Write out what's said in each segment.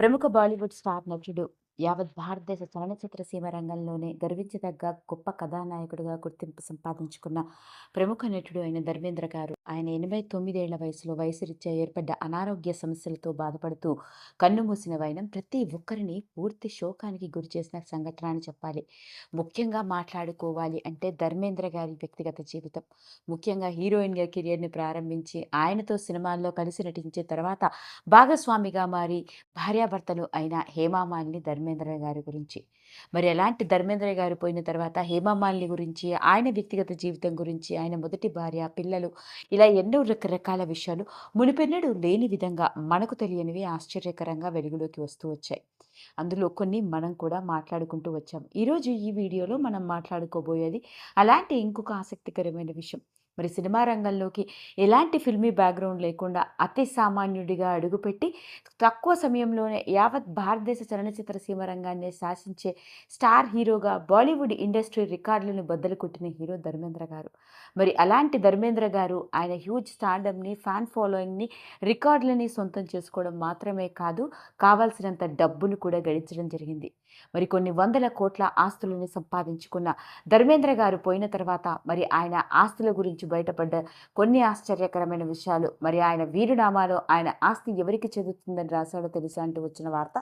ప్రముఖ బాలీవుడ్ స్టార్ నటుడు యావత్ భారతదేశ చలనచిత్ర సీమ రంగంలోనే గర్వించదగ్గ గొప్ప కథానాయకుడిగా గుర్తింపు సంపాదించుకున్న ప్రముఖ నటుడు అయిన ధర్మేంద్ర గారు ఆయన ఎనభై తొమ్మిదేళ్ళ వయసులో వయసురీత్యా ఏర్పడ్డ అనారోగ్య సమస్యలతో బాధపడుతూ కన్నుమూసిన వైనం ప్రతి ఒక్కరిని పూర్తి శోకానికి గురి చేసిన సంఘటన అని చెప్పాలి. ముఖ్యంగా మాట్లాడుకోవాలి అంటే ధర్మేంద్ర గారి వ్యక్తిగత జీవితం. ముఖ్యంగా హీరోయిన్గా కెరియర్ని ప్రారంభించి ఆయనతో సినిమాల్లో కలిసి నటించే తర్వాత భాగస్వామిగా మారి భార్యాభర్తలు అయిన హేమామాలిని ధర్మేంద్ర గారి గురించి. మరి ఎలాంటి ధర్మేంద్ర గారు పోయిన తర్వాత హేమమాలిని గురించి ఆయన వ్యక్తిగత జీవితం గురించి ఆయన మొదటి భార్య పిల్లలు ఇలా ఎన్నో రకరకాల విషయాలు మునిపెన్నడు లేని విధంగా మనకు తెలియనివి ఆశ్చర్యకరంగా వెలుగులోకి వస్తూ వచ్చాయి. అందులో కొన్ని మనం కూడా మాట్లాడుకుంటూ వచ్చాం. ఈరోజు ఈ వీడియోలో మనం మాట్లాడుకోబోయేది అలాంటి ఇంకొక ఆసక్తికరమైన విషయం. మరి సినిమా రంగంలోకి ఎలాంటి ఫిల్మీ బ్యాక్గ్రౌండ్ లేకుండా అతి సామాన్యుడిగా అడుగుపెట్టి తక్కువ సమయంలోనే యావత్ భారతదేశ చలనచిత్ర సీమ రంగాన్ని శాసించే స్టార్ హీరోగా బాలీవుడ్ ఇండస్ట్రీ రికార్డులను బద్దలు కొట్టిన హీరో ధర్మేంద్ర గారు. మరి అలాంటి ధర్మేంద్ర గారు ఆయన హ్యూజ్ స్టాండమ్ని ఫ్యాన్ ఫాలోయింగ్ని రికార్డులని సొంతం చేసుకోవడం మాత్రమే కాదు కావాల్సినంత డబ్బులు కూడా గడించడం జరిగింది. మరి కొన్ని వందల కోట్ల ఆస్తులను సంపాదించుకున్న ధర్మేంద్ర గారు పోయిన తర్వాత మరి ఆయన ఆస్తుల గురించి బయటపడ్డ కొన్ని ఆశ్చర్యకరమైన విషయాలు మరి ఆయన వీరునామాలో ఆయన ఆస్తి ఎవరికి చెందుతుందని రాశాడో తెలుసా అంటూ వచ్చిన వార్త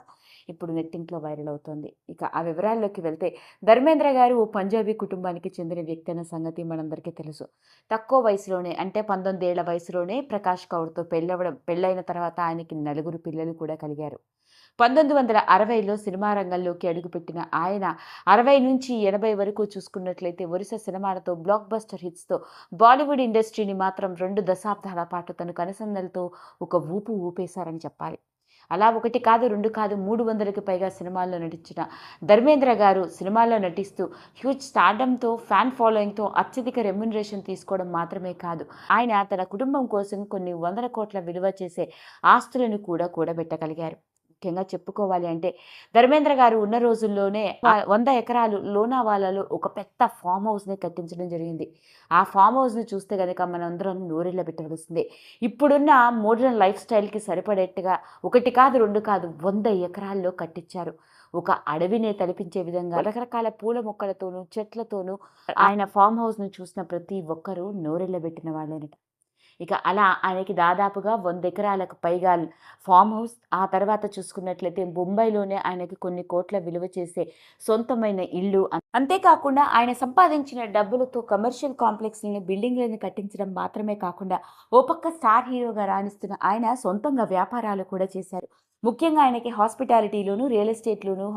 ఇప్పుడు నెట్టింట్లో వైరల్ అవుతోంది. ఇక ఆ వివరాల్లోకి వెళ్తే ధర్మేంద్ర గారు ఓ పంజాబీ కుటుంబానికి చెందిన వ్యక్తి అన్న సంగతి మనందరికీ తెలుసు. తక్కువ వయసులోనే అంటే పంతొమ్మిది ఏళ్ళ వయసులోనే ప్రకాష్ కౌర్తో పెళ్ళవడం పెళ్ళైన తర్వాత ఆయనకి నలుగురు పిల్లలు కూడా కలిగారు. పంతొమ్మిది వందల అరవైలో సినిమా రంగంలోకి అడుగుపెట్టిన ఆయన అరవై నుంచి ఎనభై వరకు చూసుకున్నట్లయితే వరుస సినిమాలతో బ్లాక్ బస్టర్ హిట్స్తో బాలీవుడ్ ఇండస్ట్రీని మాత్రం రెండు దశాబ్దాల పాటు తన కనసన్నలతో ఒక ఊపు ఊపేశారని చెప్పాలి. అలా ఒకటి కాదు రెండు కాదు మూడు వందలకి పైగా సినిమాల్లో నటించిన ధర్మేంద్ర గారు సినిమాల్లో నటిస్తూ హ్యూజ్ స్టార్డంతో ఫ్యాన్ ఫాలోయింగ్తో అత్యధిక రెమ్యునరేషన్ తీసుకోవడం మాత్రమే కాదు ఆయన తన కుటుంబం కోసం కొన్ని వందల కోట్ల విలువ చేసే ఆస్తులను కూడా కూడబెట్టగలిగారు. ముఖ్యంగా చెప్పుకోవాలి అంటే ధర్మేంద్ర గారు ఉన్న రోజుల్లోనే వంద ఎకరాలు లోనావాలాలో ఒక పెద్ద ఫామ్ హౌస్ని కట్టించడం జరిగింది. ఆ ఫామ్ హౌస్ని చూస్తే కనుక మనందరం నూరెళ్ళ పెట్టవలసిందే ఇప్పుడున్న మోడర్న్ లైఫ్ స్టైల్కి సరిపడేట్టుగా ఒకటి కాదు రెండు కాదు వంద ఎకరాల్లో కట్టించారు. ఒక అడవినే తలపించే విధంగా రకరకాల పూల మొక్కలతోనూ చెట్లతోనూ ఆయన ఫామ్ హౌస్ను చూసిన ప్రతి ఒక్కరూ నోరెళ్ళబెట్టిన వాళ్ళేనట. ఇక అలా ఆయనకి దాదాపుగా వంద ఎకరాలకు పైగా ఫామ్ హౌస్ ఆ తర్వాత చూసుకున్నట్లయితే ముంబైలోనే ఆయనకి కొన్ని కోట్ల విలువ చేసే సొంతమైన ఇల్లు అంతేకాకుండా ఆయన సంపాదించిన డబ్బులతో కమర్షియల్ కాంప్లెక్స్ని బిల్డింగ్లను కట్టించడం మాత్రమే కాకుండా ఓ పక్క స్టార్ హీరోగా రాణిస్తున్న ఆయన సొంతంగా వ్యాపారాలు కూడా చేశారు. ముఖ్యంగా ఆయనకి హాస్పిటాలిటీలోను రియల్ ఎస్టేట్లోను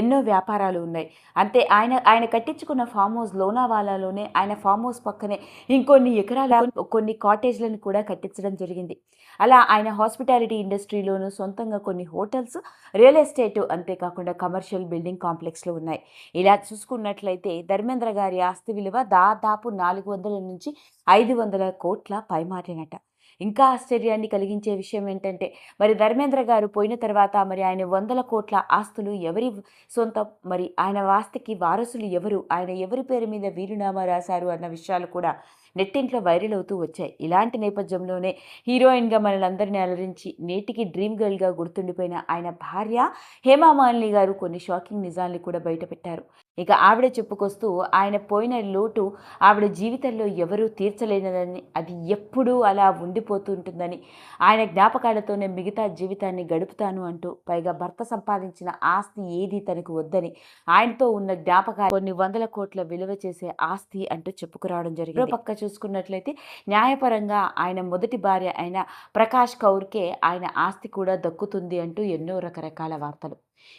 ఎన్నో వ్యాపారాలు ఉన్నాయి. అంతే ఆయన ఆయన కట్టించుకున్న ఫామ్ హౌస్ లోనావాలాలోనే ఆయన ఫామ్ హౌస్ పక్కనే ఇంకొన్ని ఎకరాల కొన్ని కాటేజ్లను కూడా కట్టించడం జరిగింది. అలా ఆయన హాస్పిటాలిటీ ఇండస్ట్రీలోను సొంతంగా కొన్ని హోటల్స్ రియల్ ఎస్టేట్ అంతేకాకుండా కమర్షియల్ బిల్డింగ్ కాంప్లెక్స్లో ఉన్నాయి. ఇలా చూసుకున్నట్లయితే ధర్మేంద్ర గారి ఆస్తి విలువ దాదాపు నాలుగు వందల నుంచి ఐదు వందల కోట్ల పైమాటినట. ఇంకా ఆశ్చర్యాన్ని కలిగించే విషయం ఏంటంటే మరి ధర్మేంద్ర గారు పోయిన తర్వాత మరి ఆయన వందల కోట్ల ఆస్తులు ఎవరి సొంతం మరి ఆయన ఆస్తికి వారసులు ఎవరు ఆయన ఎవరి పేరు మీద వీరునామా రాశారు అన్న విషయాలు కూడా నెట్టింట్లో వైరల్ అవుతూ వచ్చాయి. ఇలాంటి నేపథ్యంలోనే హీరోయిన్గా మనలందరినీ అలరించి నేటికి డ్రీమ్ గర్ల్గా గుర్తుండిపోయిన ఆయన భార్య హేమామాలిని గారు కొన్ని షాకింగ్ నిజాల్ని కూడా బయటపెట్టారు. ఇక ఆవిడ చెప్పుకొస్తూ ఆయన పోయిన లోటు ఆవిడ జీవితంలో ఎవరూ తీర్చలేనదని అది ఎప్పుడూ అలా ఉండిపోతుంటుందని ఆయన జ్ఞాపకాలతోనే మిగతా జీవితాన్ని గడుపుతాను అంటూ పైగా భర్త సంపాదించిన ఆస్తి ఏది తనకు వద్దని ఆయనతో ఉన్న జ్ఞాపకాలు కొన్ని వందల కోట్ల విలువ చేసే ఆస్తి అంటూ చెప్పుకురావడం జరిగింది. పక్క చూసుకున్నట్లయితే న్యాయపరంగా ఆయన మొదటి భార్య అయిన ప్రకాష్ కౌర్కే ఆయన ఆస్తి కూడా దక్కుతుంది అంటూ ఎన్నో రకరకాల వార్తలు.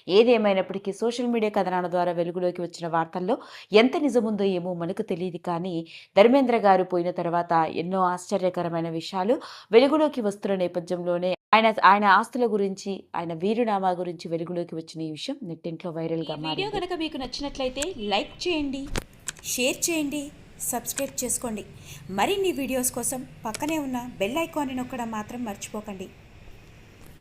ఏదేమైనప్పటికీ సోషల్ మీడియా కథనాల ద్వారా వెలుగులోకి వచ్చిన వార్తల్లో ఎంత నిజముందో ఏమో మనకు తెలియదు కానీ ధర్మేంద్ర గారు పోయిన తర్వాత ఎన్నో ఆశ్చర్యకరమైన విషయాలు వెలుగులోకి వస్తున్న నేపథ్యంలోనే ఆయన ఆయన ఆస్తుల గురించి ఆయన వీరునామా గురించి వెలుగులోకి వచ్చిన ఈ విషయం నెట్టింట్లో వైరల్గా వీడియో కనుక మీకు నచ్చినట్లయితే లైక్ చేయండి షేర్ చేయండి సబ్స్క్రైబ్ చేసుకోండి. మరిన్ని వీడియోస్ కోసం పక్కనే ఉన్న బెల్ ఐకాన్ని నొక్కడం మాత్రం మర్చిపోకండి.